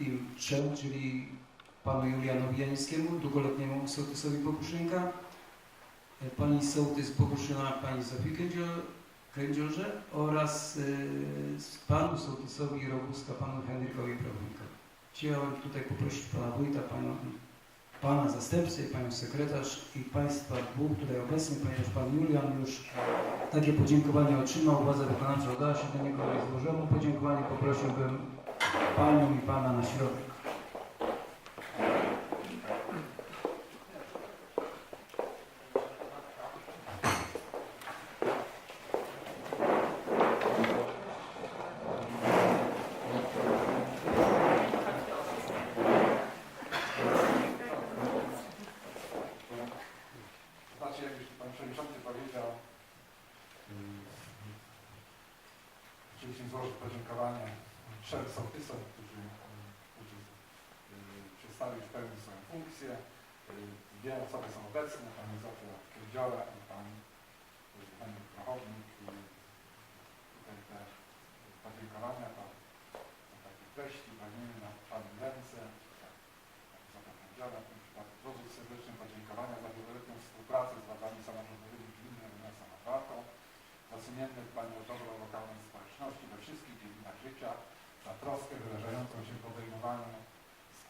im trzem, czyli panu Julianowi Janickiemu, długoletniemu sołtysowi Boguszynka, e, pani sołtys Boguszyna, pani Zofii Kędzior, Kędziorze oraz e, panu sołtysowi Roguska, panu Henrykowi Prawnika. Chciałem tutaj poprosić pana wójta, panią, pana zastępcę i panią sekretarz i państwa dwóch tutaj obecnych, ponieważ pan Julian już takie podziękowanie otrzymał, władza wykonawcza oddała się do niego, złożyłem mu podziękowanie, poprosiłbym panią i pana na środek. Znaczy, jak już Pan Przewodniczący powiedział, yy, chcieliśmy złożyć podziękowanie trzem sołtysom, którzy, którzy yy, przestali już pełnić swoją funkcję. Dwie osoby są obecne, Pani Zofia Kierdziora i Pan yy, Henryk Prochownik.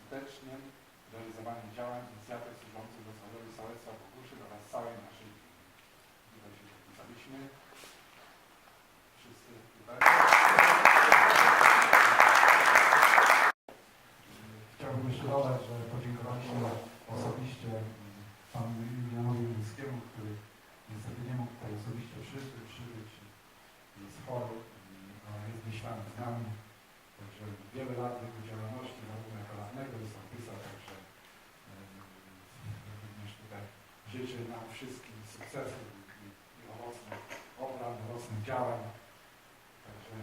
Skutecznym, realizowaniu działań, inicjatyw służących rozwojowi sołectwa Boguszyn oraz całej naszej. Tutaj się podpisaliśmy. Wszyscy tutaj. Chciałbym jeszcze dodać, że podziękowaliśmy osobiście panu Julianowi Mińskiemu, który niestety nie mógł tutaj osobiście przybyć, przybyć jest chory, ale jest myślany z nami. Także wiele lat jego działalności, zarówno jako i sołtysa, także również tutaj nam wszystkim sukcesów i, i owocnych obrad, owocnych działań. Także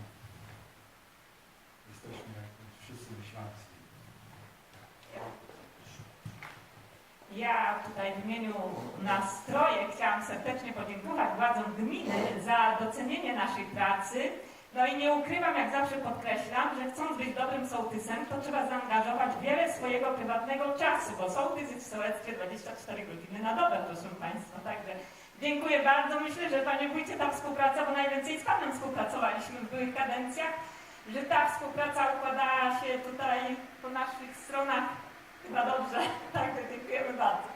jesteśmy wszyscy nim. Ja tutaj w imieniu nastroje chciałam serdecznie podziękować władzom gminy za docenienie naszej pracy. No i nie ukrywam, jak zawsze podkreślam, że chcąc być dobrym sołtysem, to trzeba zaangażować wiele swojego prywatnego czasu, bo sołtys jest w sołectwie 24 godziny na dobę, proszę Państwa. Także dziękuję bardzo. Myślę, że Panie Wójcie, ta współpraca, bo najwięcej z Panem współpracowaliśmy w byłych kadencjach, że ta współpraca układała się tutaj po naszych stronach chyba dobrze. Także dziękujemy bardzo.